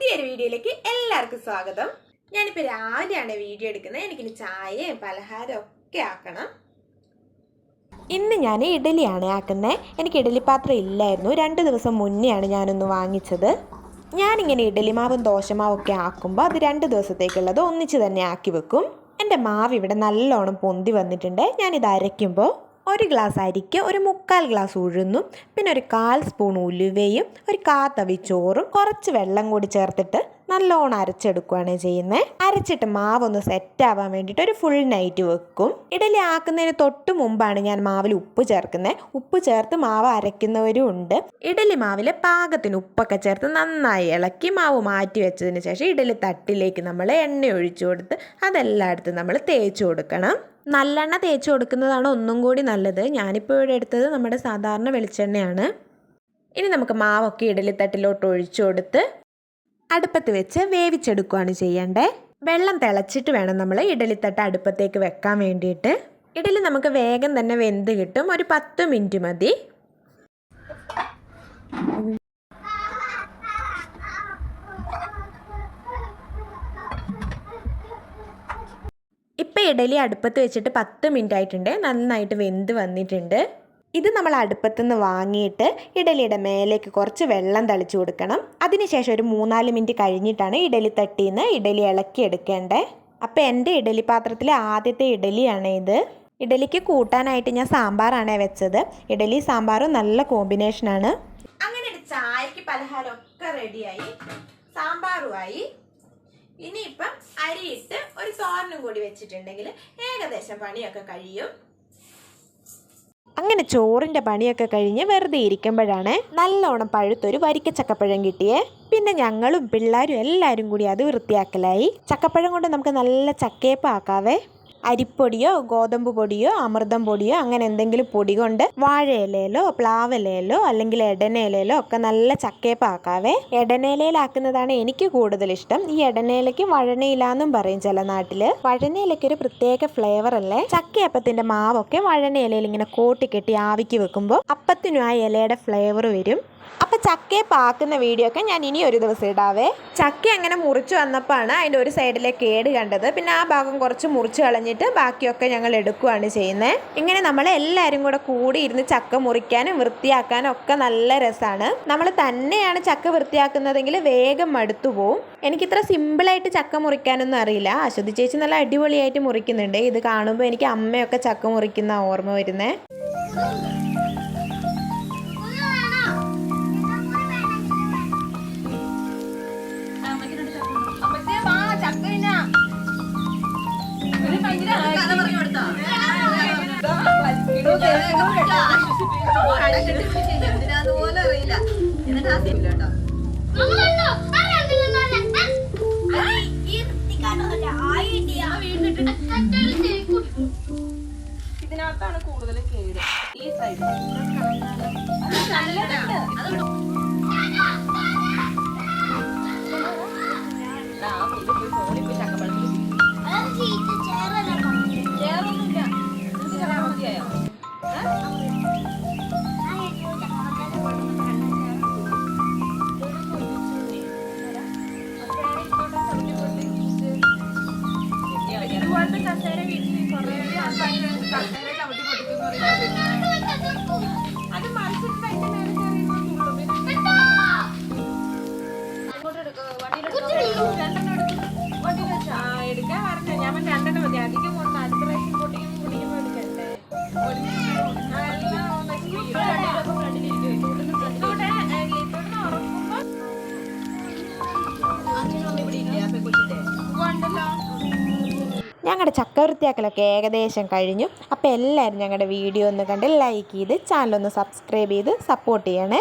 പുതിയൊരു വീഡിയോയിലേക്ക് എല്ലാവർക്കും സ്വാഗതം. ഞാനിപ്പോൾ രാവിലെയാണ് വീഡിയോ എടുക്കുന്നത്. എനിക്കിനി ചായയും പലഹാരവും ഒക്കെ ആക്കണം. ഇന്ന് ഞാൻ ഇഡലിയാണ് ആക്കുന്നത് എനിക്ക് ഇഡലി പാത്രം ഇല്ലായിരുന്നു. രണ്ട് ദിവസം മുന്നെയാണ് ഞാനൊന്ന് വാങ്ങിച്ചത്. ഞാനിങ്ങനെ ഇഡലി മാവും ദോശമാവും ഒക്കെ ആക്കുമ്പോൾ അത് രണ്ട് ദിവസത്തേക്കുള്ളത് ഒന്നിച്ച് തന്നെ ആക്കി വെക്കും. എന്റെ മാവ് ഇവിടെ നല്ലോണം പൊന്തി വന്നിട്ടുണ്ട്. ഞാനിത് അരയ്ക്കുമ്പോൾ ഒരു ഗ്ലാസ് അരിക്ക് ഒരു മുക്കാൽ ഗ്ലാസ് ഉഴുന്നും പിന്നെ ഒരു കാൽ സ്പൂൺ ഉലുവയും ഒരു കാത്തവി ചോറും കുറച്ച് വെള്ളം കൂടി ചേർത്തിട്ട് നല്ലോണം അരച്ചെടുക്കുകയാണ് ചെയ്യുന്നത് അരച്ചിട്ട് മാവൊന്ന് സെറ്റ് ആവാൻ വേണ്ടിയിട്ട് ഒരു ഫുൾ നൈറ്റ് വെക്കും. ഇഡലി ആക്കുന്നതിന് തൊട്ട് മുമ്പാണ് ഞാൻ മാവിൽ ഉപ്പ് ചേർക്കുന്നത് ഉപ്പ് ചേർത്ത് മാവ് അരയ്ക്കുന്നവരും ഉണ്ട്. ഇഡലി മാവിൽ പാകത്തിന് ഉപ്പൊക്കെ ചേർത്ത് നന്നായി ഇളക്കി മാവ് മാറ്റി വെച്ചതിന് ശേഷം ഇഡലി തട്ടിലേക്ക് നമ്മൾ എണ്ണ ഒഴിച്ചു കൊടുത്ത് അതെല്ലായിടത്തും നമ്മൾ തേച്ച് കൊടുക്കണം. നല്ലെണ്ണ തേച്ച് കൊടുക്കുന്നതാണ് ഒന്നും കൂടി നല്ലത്. ഞാനിപ്പോൾ ഇവിടെ എടുത്തത് നമ്മുടെ സാധാരണ വെളിച്ചെണ്ണയാണ്. ഇനി നമുക്ക് മാവൊക്കെ ഇഡലിത്തട്ടിലോട്ട് ഒഴിച്ചു കൊടുത്ത് അടുപ്പത്ത് വെച്ച് വേവിച്ചെടുക്കുകയാണ് ചെയ്യേണ്ടേ. വെള്ളം തിളച്ചിട്ട് വേണം നമ്മൾ ഇഡലിത്തട്ട് അടുപ്പത്തേക്ക് വെക്കാൻ വേണ്ടിയിട്ട്. ഇഡലി നമുക്ക് വേഗം തന്നെ വെന്ത് കിട്ടും. ഒരു പത്ത് മിനിറ്റ് മതി. ഇഡലി അടുപ്പത്ത് വെച്ചിട്ട് പത്ത് മിനിറ്റ് ആയിട്ടുണ്ട് നന്നായിട്ട് വെന്ത് വന്നിട്ടുണ്ട്. ഇത് നമ്മൾ അടുപ്പത്തുനിന്ന് വാങ്ങിയിട്ട് ഇഡലിയുടെ മേലേക്ക് കുറച്ച് വെള്ളം തളിച്ചു കൊടുക്കണം. അതിനുശേഷം ഒരു മൂന്നാൽ മിനിറ്റ് കഴിഞ്ഞിട്ടാണ് ഇഡലി തട്ടിന്ന് ഇഡലി ഇളക്കി എടുക്കേണ്ടത് അപ്പോൾ എന്റെ ഇഡലി പാത്രത്തിലെ ആദ്യത്തെ ഇഡലിയാണ് ഇത്. ഇഡലിക്ക് കൂട്ടാനായിട്ട് ഞാൻ സാമ്പാറാണ് വെച്ചത്. ഇഡലി സാമ്പാറും നല്ല കോമ്പിനേഷനാണ്. അങ്ങനെ ചായക്ക് പലഹാരം ഒക്കെ റെഡിയായി സാമ്പാറുമായി ഇനിയിപ്പം അരിയിട്ട് ഒരു തോരനും കൂടി വെച്ചിട്ടുണ്ടെങ്കിൽ ഏകദേശം പണിയൊക്കെ കഴിയും. അങ്ങനെ ചോറിന്റെ പണിയൊക്കെ കഴിഞ്ഞ് വെറുതെ ഇരിക്കുമ്പോഴാണ് നല്ലോണം പഴുത്തൊരു വരിക്ക ചക്കപ്പഴം കിട്ടിയേ. പിന്നെ ഞങ്ങളും പിള്ളേരും എല്ലാവരും കൂടി അത് വൃത്തിയാക്കലായി. ചക്കപ്പഴം കൊണ്ട് നമുക്ക് നല്ല ചക്കയപ്പം ആക്കാവേ. അരിപ്പൊടിയോ ഗോതമ്പ് പൊടിയോ അമൃതം പൊടിയോ അങ്ങനെ എന്തെങ്കിലും പൊടി കൊണ്ട് വാഴയിലയിലോ പ്ലാവിലയിലോ അല്ലെങ്കിൽ എടനയിലയിലോ ഒക്കെ നല്ല ചക്കയപ്പാക്കാവേ എടനയിലയിലാക്കുന്നതാണ് എനിക്ക് കൂടുതൽ ഇഷ്ടം ഈ എടനയിലയ്ക്ക് വഴനയിലാന്നും പറയും ചില നാട്ടിൽ. വഴനയിലയ്ക്ക് ഒരു പ്രത്യേക ഫ്ലേവർ അല്ലേ? ചക്കയപ്പത്തിന്റെ മാവൊക്കെ വഴനയിലയിൽ ഇങ്ങനെ കോട്ടി കെട്ടി ആവിക്ക് വെക്കുമ്പോൾ അപ്പത്തിനും ആ ഇലയുടെ ഫ്ലേവർ വരും. അപ്പൊ ചക്കയെ പാക്കുന്ന വീഡിയോ ഒക്കെ ഞാൻ ഇനി ഒരു ദിവസം ഇടാവേ. ചക്ക അങ്ങനെ മുറിച്ചു വന്നപ്പോഴാണ് അതിന്റെ ഒരു സൈഡിലെ കേട് കണ്ടത്. പിന്നെ ആ ഭാഗം കുറച്ച് മുറിച്ച് കളഞ്ഞിട്ട് ബാക്കിയൊക്കെ ഞങ്ങൾ എടുക്കുകയാണ് ചെയ്യുന്നത് ഇങ്ങനെ നമ്മൾ എല്ലാവരും കൂടെ കൂടി ഇരുന്ന് ചക്ക മുറിക്കാനും വൃത്തിയാക്കാനും ഒക്കെ നല്ല രസമാണ് നമ്മൾ തന്നെയാണ് ചക്ക വൃത്തിയാക്കുന്നതെങ്കിൽ വേഗം മടുത്തു പോവും. എനിക്കിത്ര സിമ്പിളായിട്ട് ചക്ക മുറിക്കാനൊന്നും അറിയില്ല. അശ്വതി ചേച്ചി നല്ല അടിപൊളിയായിട്ട് മുറിക്കുന്നുണ്ട്. ഇത് കാണുമ്പോൾ എനിക്ക് അമ്മയൊക്കെ ചക്ക മുറിക്കുന്ന ഓർമ്മ വരുന്നേ. അതുപോലെ അറിയില്ല എന്നിട്ട് ആ കേട്ടോ ഇതിനകത്താണ് കൂടുതൽ കേട് ഈ സൈഡ് എടുക്ക്. ഞാൻ രണ്ടെണ്ണം മതി. അധികം ഞങ്ങളുടെ ചക്ക വൃത്തിയാക്കലൊക്കെ ഏകദേശം കഴിഞ്ഞു. അപ്പോൾ എല്ലാവരും ഞങ്ങളുടെ വീഡിയോ ഒന്ന് കണ്ട് ലൈക്ക് ചെയ്ത് ചാനലൊന്ന് സബ്സ്ക്രൈബ് ചെയ്ത് സപ്പോർട്ട് ചെയ്യണേ.